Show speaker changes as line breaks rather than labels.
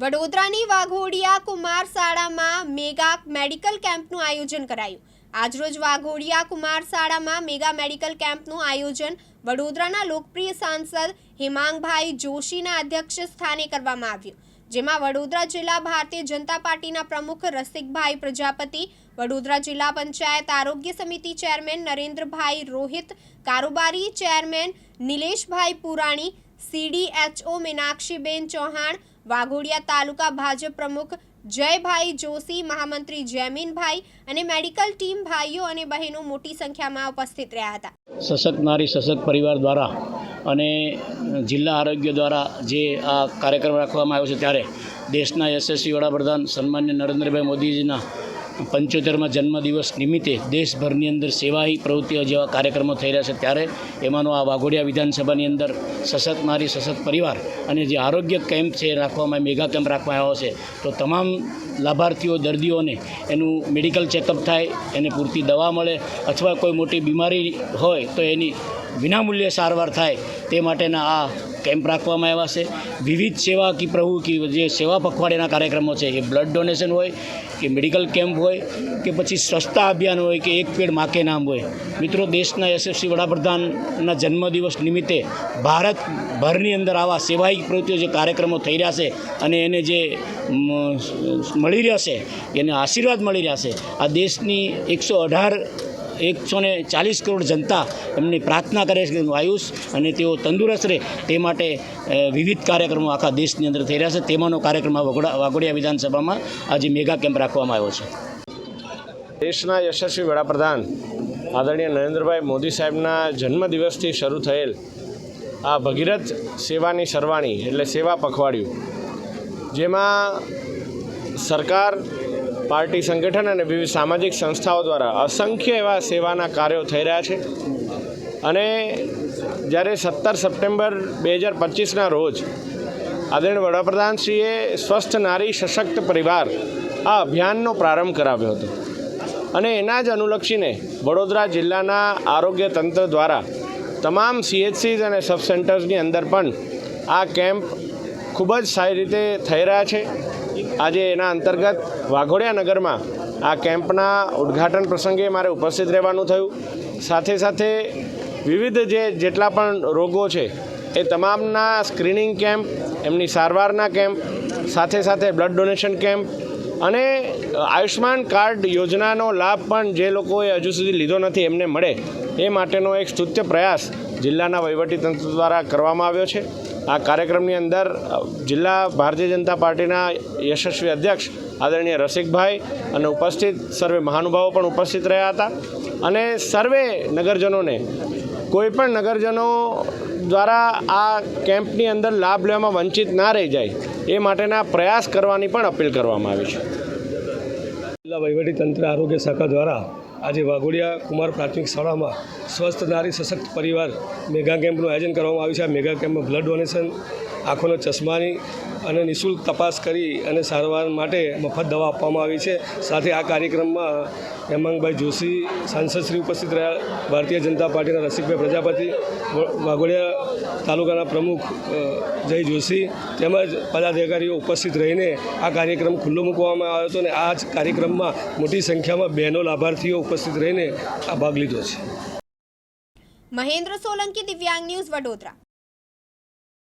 વડોદરાની વાઘોડિયા કુમાર શાળામાં mega medical કેમ્પનું આયોજન કરાયું. આજરોજ વાઘોડિયા કુમાર શાળામાં મેગા મેડિકલ કેમ્પનું આયોજન વડોદરાના લોકપ્રિય સાંસદ હિમાંગભાઈ જોશીના અધ્યક્ષ સ્થાને કરવામાં આવ્યું. જેમાં વડોદરા જિલ્લા ભારતીય જનતા પાર્ટીના પ્રમુખ રસિકભાઈ પ્રજાપતિ, વડોદરા જિલ્લા પંચાયત આરોગ્ય સમિતિ ચેરમેન નરેન્દ્રભાઈ રોહિત, કારોબારી ચેરમેન નિલેશભાઈ પુરાણી સીડીએચઓ મીનાક્ષીબેન ચૌહાણ વાઘોડિયા તાલુકા ભાજપ પ્રમુખ જયભાઈ જોશી, મહામંત્રી જયમીનભાઈ અને મેડિકલ ટીમ ભાઈઓ અને બહેનો મોટી સંખ્યામાં ઉપસ્થિત રહ્યા હતા.
સશક્ત નારી, સશક્ત પરિવાર દ્વારા અને જિલ્લા આરોગ્ય દ્વારા જે આ કાર્યક્રમ રાખવામાં આવ્યો છે ત્યારે દેશના યશસ્વી વડાપ્રધાન સન્માન્ય નરેન્દ્રભાઈ મોદીજીના પંચોતેરમાં જન્મદિવસ નિમિત્તે દેશભરની અંદર સેવાહી પ્રવૃત્તિઓ જેવા કાર્યક્રમો થઈ રહ્યા છે. ત્યારે એમાંનો આ વાઘોડિયા વિધાનસભાની અંદર સશક્ત નારી સશક્ત પરિવાર અને જે આરોગ્ય કેમ્પ છે રાખવામાં મેગા કેમ્પ રાખવામાં આવ્યો છે. તો તમામ લાભાર્થીઓ, દર્દીઓને એનું મેડિકલ ચેકઅપ થાય, એને પૂરતી દવા મળે અથવા કોઈ મોટી બીમારી હોય તો એની વિનામૂલ્યે સારવાર થાય તે માટેના આ કેમ્પ રાખવામાં આવ્યા છે. વિવિધ સેવા કી કે જે સેવા પખવાડિયાના કાર્યક્રમો છે, એ બ્લડ ડોનેશન હોય, કે મેડિકલ કેમ્પ હોય, કે પછી સ્વચ્છતા અભિયાન હોય, કે એક પેડ માકે નામ હોય. મિત્રો, દેશના યશસ્વી વડાપ્રધાનના જન્મદિવસ નિમિત્તે ભારતભરની અંદર આવા સેવાહિક પ્રવૃત્તિઓ જે કાર્યક્રમો થઈ રહ્યા છે અને એને જે મળી રહ્યા છે, એને આશીર્વાદ મળી રહ્યા છે. આ દેશની એકસો અઢાર એકસો ને ચાલીસ કરોડ જનતા એમની પ્રાર્થના કરે છે એનું આયુષ અને તેઓ તંદુરસ્ત રહે તે માટે વિવિધ કાર્યક્રમો આખા દેશની અંદર થઈ રહ્યા છે. તેમાંનો કાર્યક્રમ વાઘોડિયા વિધાનસભામાં આજે મેગા કેમ્પ રાખવામાં આવ્યો છે.
દેશના યશસ્વી વડાપ્રધાન આદરણીય નરેન્દ્રભાઈ મોદી સાહેબના જન્મદિવસથી શરૂ થયેલ આ ભગીરથ સેવાની સરવાણી એટલે સેવા પખવાડિયું, જેમાં સરકાર પાર્ટી સંગઠન અને વિવિધ સામાજિક સંસ્થાઓ દ્વારા અસંખ્ય એવા સેવાના કાર્યો થઈ રહ્યા છે. અને જ્યારે સત્તર સપ્ટેમ્બર બે હજાર પચીસના રોજ આદરણીય વડાપ્રધાનશ્રીએ સ્વસ્થ નારી સશક્ત પરિવાર આ અભિયાનનો પ્રારંભ કરાવ્યો હતો. અને એના જ અનુલક્ષીને વડોદરા જિલ્લાના આરોગ્ય તંત્ર દ્વારા તમામ સીએચસીઝ અને સબ સેન્ટર્સની અંદર પણ આ કેમ્પ ખૂબ જ સારી રીતે થઈ રહ્યા છે. આજે એના અંતર્ગત વાઘોડિયા નગરમાં આ કેમ્પના ઉદ્ઘાટન પ્રસંગે મારે ઉપસ્થિત રહેવાનું થયું. સાથે સાથે વિવિધ જે જેટલા પણ રોગો છે, એ તમામના સ્ક્રીનિંગ કેમ્પ, એમની સારવારના કેમ્પ, સાથે સાથે બ્લડ ડોનેશન કેમ્પ અને આયુષ્માન કાર્ડ યોજનાનો લાભ પણ જે લોકોએ હજુ સુધી લીધો નથી, એમને મળે. એ માટેનો એક સ્તુત્ય પ્રયાસ જિલ્લાના વહીવટીતંત્ર દ્વારા કરવામાં આવ્યો છે. આ કાર્યક્રમની અંદર જિલ્લા ભારતીય જનતા પાર્ટીના યશસ્વી અધ્યક્ષ આદરણીય રસિકભાઈ અને ઉપસ્થિત સર્વે મહાનુભાવો પણ ઉપસ્થિત રહ્યા હતા. અને સર્વે નગરજનોને, કોઈ પણ નગરજનો દ્વારા આ કેમ્પની અંદર લાભ લેવામાં વંચિત ના રહી જાય, એ માટેના પ્રયાસ કરવાની પણ અપીલ કરવામાં આવી છે.
જિલ્લા વહીવટીતંત્ર આરોગ્ય શાખા દ્વારા આજે વાઘોડિયા કુમાર પ્રાથમિક શાળામાં સ્વસ્થ નારી સશક્ત પરિવાર મેગા કેમ્પનું આયોજન કરવામાં આવ્યું છે. આ મેગા કેમ્પમાં બ્લડ ડોનેશન આંખોના ચશ્માની અને નિઃશુલ્ક તપાસ કરી અને સારવાર માટે મફત દવા આપવામાં આવી છે. સાથે આ કાર્યક્રમમાં હેમાંગભાઈ જોશી સાંસદશ્રી ઉપસ્થિત રહ્યા, ભારતીય જનતા પાર્ટીના રસિકભાઈ પ્રજાપતિ વાઘોડિયા તાલુકાના પ્રમુખ જય જોશી તેમજ પદાધિકારીઓ ઉપસ્થિત રહીને આ કાર્યક્રમ ખુલ્લો મૂકવામાં આવ્યો હતો અને આ જ કાર્યક્રમમાં મોટી સંખ્યામાં બહેનો, લાભાર્થીઓ ઉપસ્થિત રહીને આ ભાગ લીધો છે.
મહેન્દ્ર સોલંકી, દિવ્યાંગ ન્યૂઝ વડોદરા.